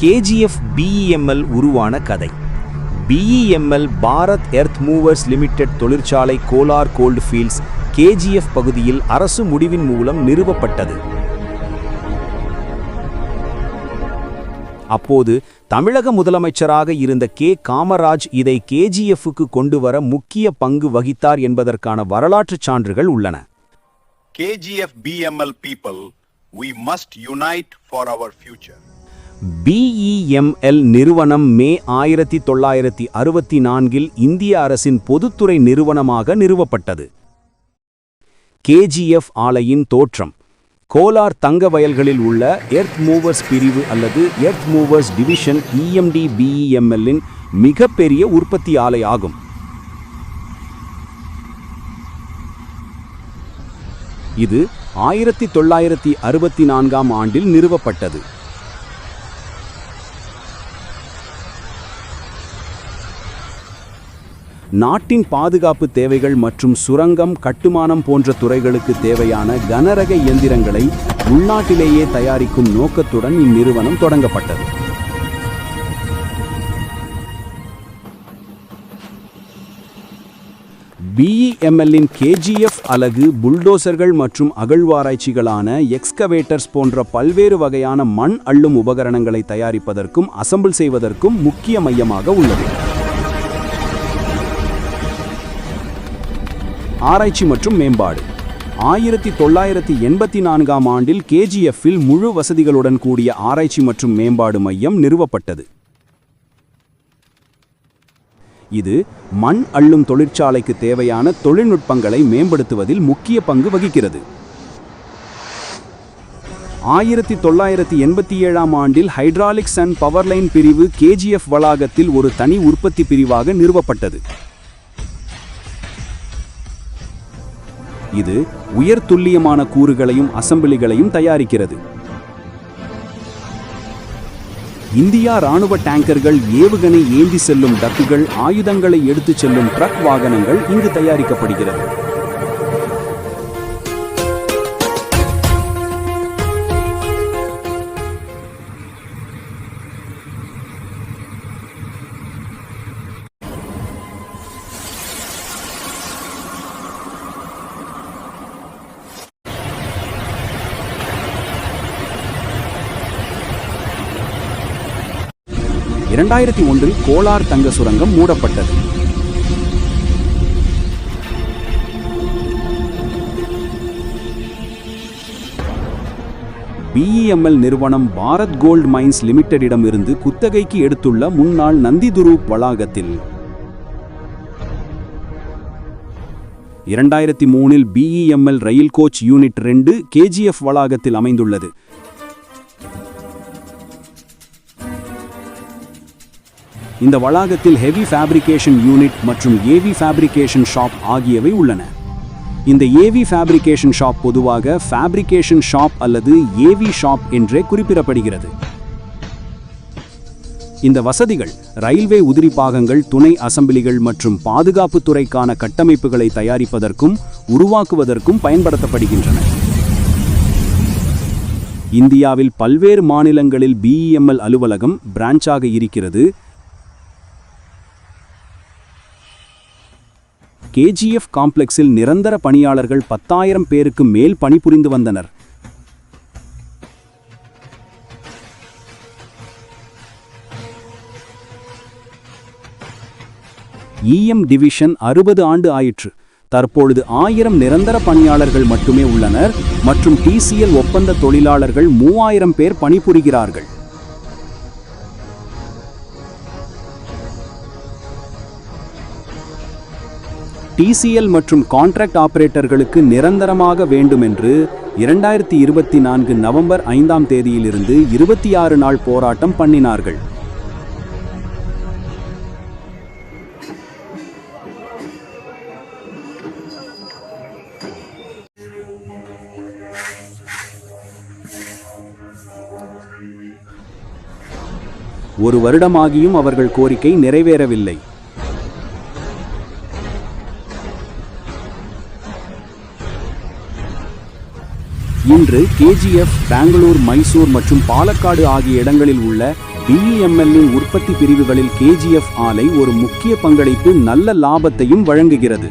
KGF BEML உருவான கதை. BEML Bharat earth movers limited தொழிற்சாலை கோலார் கோல்டு ஃபீல்ட்ஸ் கேஜிஎஃப் பகுதியில் அரசு முடிவின் மூலம் நிறுவப்பட்டது. அப்போது தமிழக முதலமைச்சராக இருந்த கே. காமராஜ் இதை கேஜிஎஃப்க்கு கொண்டு வர முக்கிய பங்கு வகித்தார் என்பதற்கான வரலாற்றுச் சான்றுகள் உள்ளன. KGF BML people we must unite for our future. BEML நிறுவனம் மே ஆயிரத்தி தொள்ளாயிரத்தி அறுபத்தி நான்கில் இந்திய அரசின் பொதுத்துறை நிறுவனமாக நிறுவப்பட்டது. கேஜிஎஃப் ஆலையின் தோற்றம். கோலார் தங்க வயல்களில் உள்ள எர்த் மூவர்ஸ் பிரிவு அல்லது எர்த் மூவர்ஸ் டிவிஷன் இஎம்டி பிஇஎம்எல்லின் மிகப்பெரிய உற்பத்தி ஆலை ஆகும். இது ஆயிரத்தி தொள்ளாயிரத்தி அறுபத்தி நான்காம் ஆண்டில் நிறுவப்பட்டது. நாட்டின் பாதுகாப்பு தேவைகள் மற்றும் சுரங்கம் கட்டுமானம் போன்ற துறைகளுக்கு தேவையான கனரக இயந்திரங்களை உள்நாட்டிலேயே தயாரிக்கும் நோக்கத்துடன் இந்நிறுவனம் தொடங்கப்பட்டது. பிஇஎம்எல்லின் கேஜிஎஃப் அலகு புல்டோசர்கள் மற்றும் அகழ்வாராய்ச்சிகளான எக்ஸ்கவேட்டர்ஸ் போன்ற பல்வேறு வகையான மண் அள்ளும் உபகரணங்களை தயாரிப்பதற்கும் அசம்பிள் செய்வதற்கும் முக்கிய மையமாக உள்ளது. ஆராய்ச்சி மற்றும் மேம்பாடு. ஆயிரத்தி தொள்ளாயிரத்தி எண்பத்தி நான்காம் ஆண்டில் கேஜிஎஃப்பில் முழு வசதிகளுடன் கூடிய ஆராய்ச்சி மற்றும் மேம்பாடு மையம் நிறுவப்பட்டது. இது மண் அள்ளும் தொழிற்சாலைக்கு தேவையான தொழில்நுட்பங்களை மேம்படுத்துவதில் முக்கிய பங்கு வகிக்கிறது. ஆயிரத்தி தொள்ளாயிரத்தி எண்பத்தி ஏழாம் ஆண்டில் ஹைட்ராலிக்ஸ் அண்ட் பவர்லைன் பிரிவு கேஜிஎஃப் வளாகத்தில் ஒரு தனி உற்பத்தி பிரிவாக நிறுவப்பட்டது. இது உயர் துல்லியமான கூறுகளையும் அசம்பிளிகளையும் தயாரிக்கிறது. இந்தியா ராணுவ டேங்கர்கள் ஏவுகணை ஏந்தி செல்லும் டக்குகள் ஆயுதங்களை எடுத்துச் செல்லும் ட்ரக் வாகனங்கள் இங்கு தயாரிக்கப்படுகிறது. இரண்டாயிரத்தி ஒன்றில் கோலார் தங்க சுரங்கம் மூடப்பட்டது பிஇஎம்எல் நிறுவனம் பாரத் கோல்ட் மைன்ஸ் லிமிடெடிடமிருந்து குத்தகைக்கு எடுத்துள்ள முன்னாள் நந்திதுரூப் வளாகத்தில். இரண்டாயிரத்தி மூணில் பிஇஎம்எல் ரயில் கோச் யூனிட் ரெண்டு கேஜிஎஃப் வளாகத்தில் அமைந்துள்ளது. இந்த வளாகத்தில் ஹெவி ஃபேப்ரிகேஷன் யூனிட் மற்றும் ஏவி ஃபேப்ரிகேஷன் ஷாப் ஆகியவை உள்ளன. இந்த ஏவி ஃபேப்ரிகேஷன் ஷாப் பொதுவாக ஃபேப்ரிகேஷன் ஷாப் அல்லது ஏவி ஷாப் என்றே குறிப்பிடப்படுகிறது. இந்த வசதிகள் ரயில்வே உதிரி பாகங்கள் துணை அசம்பிளிகள் மற்றும் பாதுகாப்பு துறைக்கான கட்டமைப்புகளை தயாரிப்பதற்கும் உருவாக்குவதற்கும் பயன்படுத்தப்படுகின்றன. இந்தியாவில் பல்வேறு மாநிலங்களில் பிஇஎம்எல் அலுவலகம் பிரான்ச்சாக இருக்கிறது. கேஜிஎஃப் காம்ப்ளெக்ஸில் நிரந்தர பணியாளர்கள் பத்தாயிரம் பேருக்கு மேல் பணிபுரிந்து வந்தனர். இஎம் டிவிஷன் அறுபது ஆண்டு ஆயிற்று. தற்பொழுது ஆயிரம் நிரந்தர பணியாளர்கள் மட்டுமே உள்ளனர் மற்றும் டிசிஎல் ஒப்பந்த தொழிலாளர்கள் மூவாயிரம் பேர் பணிபுரிகிறார்கள். டிசிஎல் மற்றும் கான்ட்ராக்ட் ஆபரேட்டர்களுக்கு நிரந்தரமாக வேண்டுமென்று இரண்டாயிரத்தி இருபத்தி நான்கு நவம்பர் ஐந்தாம் தேதியிலிருந்து இருபத்தி ஆறு நாள் போராட்டம் பண்ணினார்கள். ஒரு வருடமாகியும் அவர்கள் கோரிக்கை நிறைவேறவில்லை. இன்று கேஜிஎஃப் பெங்களூர் மைசூர் மற்றும் பாலக்காடு ஆகிய இடங்களில் உள்ள பிஇஎம்எல்லின் உற்பத்தி பிரிவுகளில் கேஜிஎஃப் ஆலை ஒரு முக்கிய பங்களிப்பு நல்ல லாபத்தையும் வழங்குகிறது.